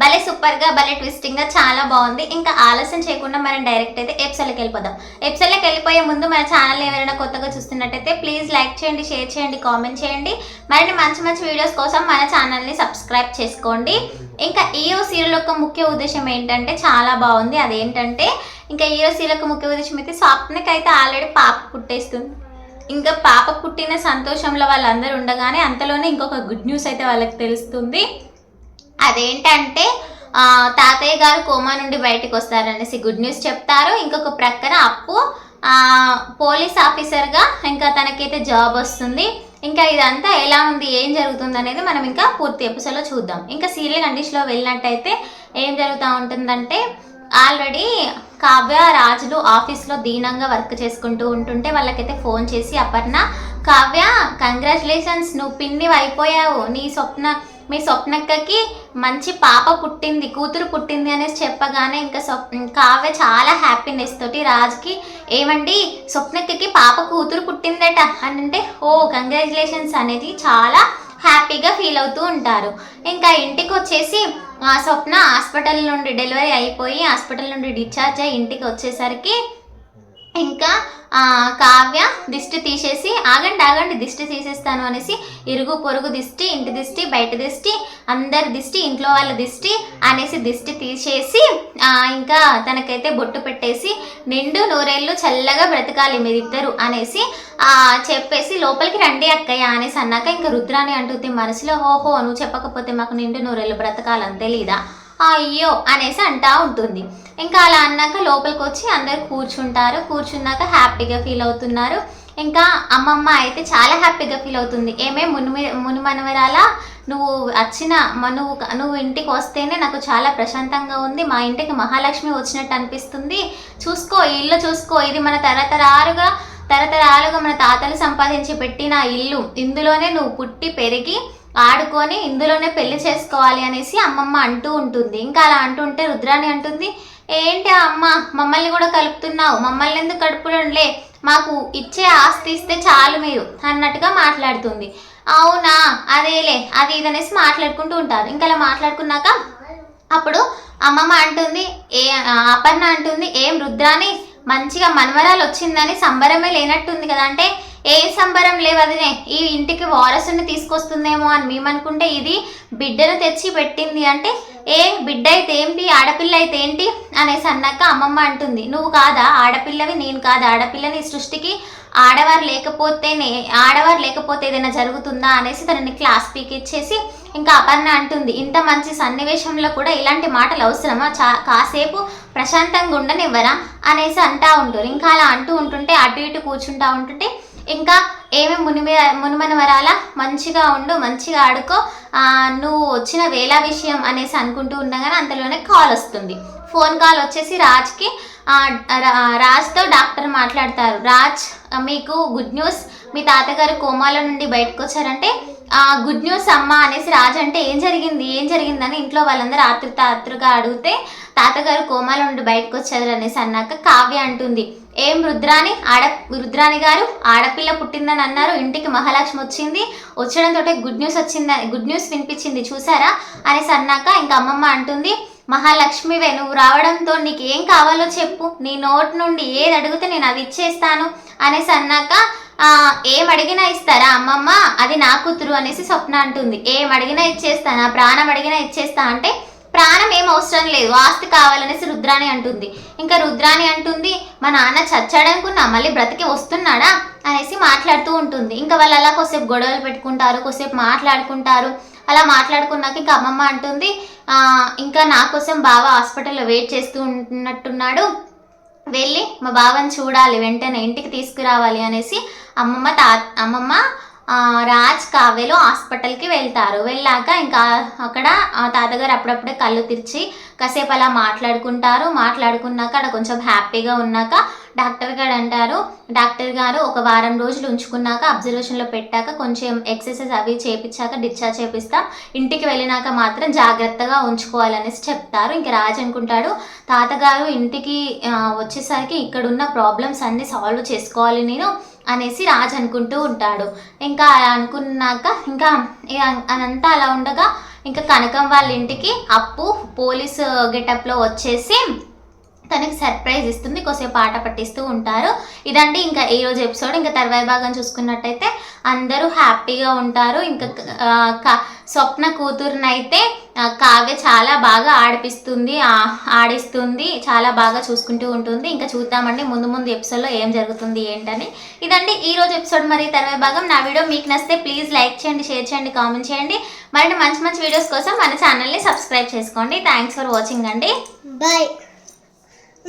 భలే సూపర్గా భలే ట్విస్టింగ్గా చాలా బాగుంది. ఇంకా ఆలస్యం చేయకుండా మనం డైరెక్ట్ అయితే ఎపిసోడ్కి వెళ్ళిపోదాం. ఎపిసోడ్కి వెళ్ళిపోయే ముందు మన ఛానల్ ఎవరైనా కొత్తగా చూస్తున్నట్టయితే ప్లీజ్ లైక్ చేయండి షేర్ చేయండి కామెంట్ చేయండి. మరిన్ని మంచి మంచి వీడియోస్ కోసం మన ఛానల్ని సబ్స్క్రైబ్ చేసుకోండి. ఇంకా ఈయో సీరియల్ యొక్క ముఖ్య ఉద్దేశం ఏంటంటే చాలా బాగుంది. అదేంటంటే ఇంకా ఈయో సీరియల్ యొక్క ముఖ్య ఉద్దేశం అయితే స్వప్నకి అయితే ఆల్రెడీ పాప పుట్టేస్తుంది. ఇంకా పాప పుట్టిన సంతోషంలో వాళ్ళందరూ ఉండగానే అంతలోనే ఇంకొక గుడ్ న్యూస్ అయితే వాళ్ళకి తెలుస్తుంది. అదేంటంటే తాతయ్య గారు కోమా నుండి బయటకు వస్తారనేసి గుడ్ న్యూస్ చెప్తారు. ఇంకొక ప్రక్కన అప్పు పోలీస్ ఆఫీసర్గా ఇంకా తనకైతే జాబ్ వస్తుంది. ఇంకా ఇదంతా ఎలా ఉంది ఏం జరుగుతుంది అనేది మనం ఇంకా పూర్తి ఎపిసోడ్లో చూద్దాం. ఇంకా సీరియల్ కండిషన్లో వెళ్ళినట్టయితే ఏం జరుగుతూ ఉంటుందంటే ఆల్రెడీ కావ్య రాజులు ఆఫీస్లో దీనంగా వర్క్ చేసుకుంటూ ఉంటుంటే వాళ్ళకైతే ఫోన్ చేసి అపర్ణ కావ్య కంగ్రాచులేషన్స్ నువ్వు పిన్ని అయిపోయావు. నీ స్వప్న మీ స్వప్నక్కకి మంచి పాప పుట్టింది కూతురు పుట్టింది అనేసి చెప్పగానే ఇంకా స్వప్ కావ్య చాలా హ్యాపీనెస్ తోటి రాజుకి ఏమండి స్వప్నక్కకి పాప కూతురు పుట్టిందట? అని అంటే ఓ కంగ్రాచులేషన్స్ అనేది చాలా హ్యాపీగా ఫీల్ అవుతూ ఉంటారు. ఇంకా ఇంటికి వచ్చేసి ఆ స్వప్న హాస్పిటల్ నుండి డెలివరీ అయిపోయి హాస్పిటల్ నుండి డిశ్చార్జ్ అయ్యి ఇంటికి వచ్చేసరికి ఇంకా కావ్య దిష్టి తీసేసి ఆగండి ఆగండి దిష్టి తీసేస్తాను అనేసి ఇరుగు పొరుగు దిష్టి ఇంటి దిష్టి బయట దిష్టి అందరి దిష్టి ఇంట్లో వాళ్ళ దిష్టి అనేసి దిష్టి తీసేసి ఇంకా తనకైతే బొట్టు పెట్టేసి నిండు నూరేళ్ళు చల్లగా బ్రతకాలి మీరిద్దరు అనేసి చెప్పేసి లోపలికి రండి అక్కయ్య అనేసి అన్నాక ఇంకా రుద్రాని అంటుంది మనసులో ఓహో నువ్వు చెప్పకపోతే మాకు నిండు నూరేళ్ళు బ్రతకాలని తెలీదా అయ్యో అనేసి అంటా ఉంటుంది. ఇంకా అలా అన్నాక లోపలికి వచ్చి అందరు కూర్చుంటారు. కూర్చున్నాక హ్యాపీగా ఫీల్ అవుతున్నారు. ఇంకా అమ్మమ్మ అయితే చాలా హ్యాపీగా ఫీల్ అవుతుంది. ఏమే ముని మునిమనవరాల నువ్వు వచ్చిన నువ్వు నువ్వు ఇంటికి వస్తేనే నాకు చాలా ప్రశాంతంగా ఉంది. మా ఇంటికి మహాలక్ష్మి వచ్చినట్టు అనిపిస్తుంది. చూసుకో ఈ ఇల్లు చూసుకో. ఇది మన తరతరాలుగా తరతరాలుగా మన తాతలు సంపాదించి పెట్టిన ఇల్లు. ఇందులోనే నువ్వు పుట్టి పెరిగి ఆడుకొని ఇందులోనే పెళ్ళి చేసుకోవాలి అనేసి అమ్మమ్మ అంటూ ఉంటుంది. ఇంకా అలా అంటుంటే రుద్రాణి అంటుంది ఏంటి అమ్మ? మమ్మల్ని కూడా కలుపుతున్నావు. మమ్మల్ని ఎందుకు కడుపుడంలే మాకు ఇచ్చే ఆస్తి ఇస్తే చాలు మీరు అన్నట్టుగా మాట్లాడుతుంది. అవునా? అదేలే. అది ఇది అనేసి మాట్లాడుకుంటూ ఉంటారు. ఇంకా అలా మాట్లాడుకున్నాక అప్పుడు అమ్మమ్మ అంటుంది ఏ అపర్ణ అంటుంది ఏం రుద్రాని మంచిగా మనవరాలు వచ్చిందని సంబరమే లేనట్టుంది కదా. అంటే ఏ సంబరం లేవదినే ఈ ఇంటికి వారసుని తీసుకొస్తుందేమో అని మేమనుకుంటే ఇది బిడ్డను తెచ్చి పెట్టింది అంటే ఏ బిడ్డ అయితే ఏంటి ఆడపిల్ల అయితే ఏంటి అనేసి అన్నాక అమ్మమ్మ అంటుంది. నువ్వు కాదా ఆడపిల్లవి నేను కాదా ఆడపిల్లని సృష్టికి ఆడవారు లేకపోతేనే ఆడవారు లేకపోతే ఏదైనా జరుగుతుందా అనేసి తనని క్లాస్ పీక్ ఇచ్చేసి ఇంకా అపర్ణ అంటుంది. ఇంత మంచి సన్నివేశంలో కూడా ఇలాంటి మాటలు అవసరమా? చా కాసేపు ప్రశాంతంగా ఉండనివ్వరా? అనేసి అంటా ఉంటారు. ఇంకా అలా అంటూ ఉంటుంటే అటు ఇటు కూర్చుంటా ఉంటుంటే ఇంకా ఏమి మునిమి వరాల మంచిగా ఉండు మంచిగా ఆడుకో. నువ్వు వచ్చిన వేళ విషయం అనేసి అనుకుంటూ ఉండగానే అంతలోనే కాల్ వస్తుంది. ఫోన్ కాల్ వచ్చేసి రాజ్కి రా- రాజ్తో డాక్టర్ మాట్లాడతారు. రాజ్ మీకు గుడ్ న్యూస్. మీ తాతగారు కోమాలో నుండి బయటకు వచ్చారంటే గుడ్ న్యూస్ అమ్మ అనేసి రాజు అంటే ఏం జరిగింది? ఏం జరిగిందని ఇంట్లో వాళ్ళందరూ ఆతృత ఆతృగా అడిగితే తాతగారు కోమాలో నుండి బయటకు వచ్చారు అనేసి అన్నాక కావ్య అంటుంది. ఏం రుద్రాని ఆడ రుద్రాని గారు ఆడపిల్ల పుట్టిందని అన్నారు. ఇంటికి మహాలక్ష్మి వచ్చింది. వచ్చడంతో గుడ్ న్యూస్ వచ్చిందని గుడ్ న్యూస్ వినిపించింది. చూసారా? అనేసి అన్నాక ఇంకా అమ్మమ్మ అంటుంది. మహాలక్ష్మివే నువ్వు రావడంతో నీకు ఏం కావాలో చెప్పు. నీ నోటి నుండి ఏది అడిగితే నేను అది ఇచ్చేస్తాను అనేసి అన్నాక ఏం అడిగినా ఇస్తారా? అమ్మమ్మ అది నా కూతురు అనేసి స్వప్న అంటుంది. ఏం అడిగినా ఇచ్చేస్తానా ప్రాణం అడిగినా ఇచ్చేస్తా అంటే ప్రాణం ఏం అవసరం లేదు ఆస్తి కావాలనేసి రుద్రాణి అంటుంది. ఇంకా రుద్రాణి అంటుంది మా నాన్న చచ్చాడనుకున్నా మళ్ళీ బ్రతికి వస్తున్నాడా? అనేసి మాట్లాడుతూ ఉంటుంది. ఇంకా వాళ్ళు అలా కొసేపు గొడవలు పెట్టుకుంటారు కొసేపు మాట్లాడుకుంటారు. అలా మాట్లాడుకున్నాక ఇంకా అమ్మమ్మ అంటుంది ఇంకా నా కోసం బావ హాస్పిటల్లో వెయిట్ చేస్తూ ఉంటున్నట్టున్నాడు వెళ్ళి మా బావని చూడాలి వెంటనే ఇంటికి తీసుకురావాలి అనేసి అమ్మమ్మ తా అమ్మమ్మ రాజ్ కావ్యలో హాస్పిటల్కి వెళ్తారు. వెళ్ళాక ఇంకా అక్కడ తాతగారు అప్పుడప్పుడే కళ్ళు తెరిచి కాసేపు అలా మాట్లాడుకుంటారు. మాట్లాడుకున్నాక అక్కడ కొంచెం హ్యాపీగా ఉన్నాక డాక్టర్ గారు అంటారు. డాక్టర్ గారు ఒక వారం రోజులు ఉంచుకున్నాక అబ్జర్వేషన్లో పెట్టాక కొంచెం ఎక్సర్సైజ్ అవి చేపించాక డిశ్చార్జ్ చేపిస్తాం. ఇంటికి వెళ్ళినాక మాత్రం జాగ్రత్తగా ఉంచుకోవాలనేసి చెప్తారు. ఇంకా రాజు అనుకుంటాడు తాతగారు ఇంటికి వచ్చేసరికి ఇక్కడున్న ప్రాబ్లమ్స్ అన్నీ సాల్వ్ చేసుకోవాలి నేను అనేసి రాజు అనుకుంటూ ఉంటాడు. ఇంకా అలా అనుకున్నాక ఇంకా అనంతా అదంతా అలా ఉండగా ఇంకా కనకం వాళ్ళ ఇంటికి అప్పు పోలీసు గెటప్లో వచ్చేసి తనకి సర్ప్రైజ్ ఇస్తుంది కొద్దిసేపు పాట పట్టిస్తూ ఉంటారు. ఇదండి ఇంకా ఈ రోజు ఎపిసోడ్ ఇంకా తర్వాయి భాగం చూసుకున్నట్టయితే అందరూ హ్యాపీగా ఉంటారు. ఇంకా స్వప్న కూతురునైతే కావ్య చాలా బాగా ఆడిపిస్తుంది ఆడిస్తుంది చాలా బాగా చూసుకుంటూ ఉంటుంది. ఇంకా చూద్దామండి ముందు ముందు ఎపిసోడ్లో ఏం జరుగుతుంది ఏంటని. ఇదండి ఈ రోజు ఎపిసోడ్ మరి తర్వాయి భాగం. నా వీడియో మీకు నచ్చితే ప్లీజ్ లైక్ చేయండి షేర్ చేయండి కామెంట్ చేయండి. మరిన్ని మంచి మంచి వీడియోస్ కోసం మన ఛానల్ని సబ్స్క్రైబ్ చేసుకోండి. థ్యాంక్స్ ఫర్ వాచింగ్ అండి. బాయ్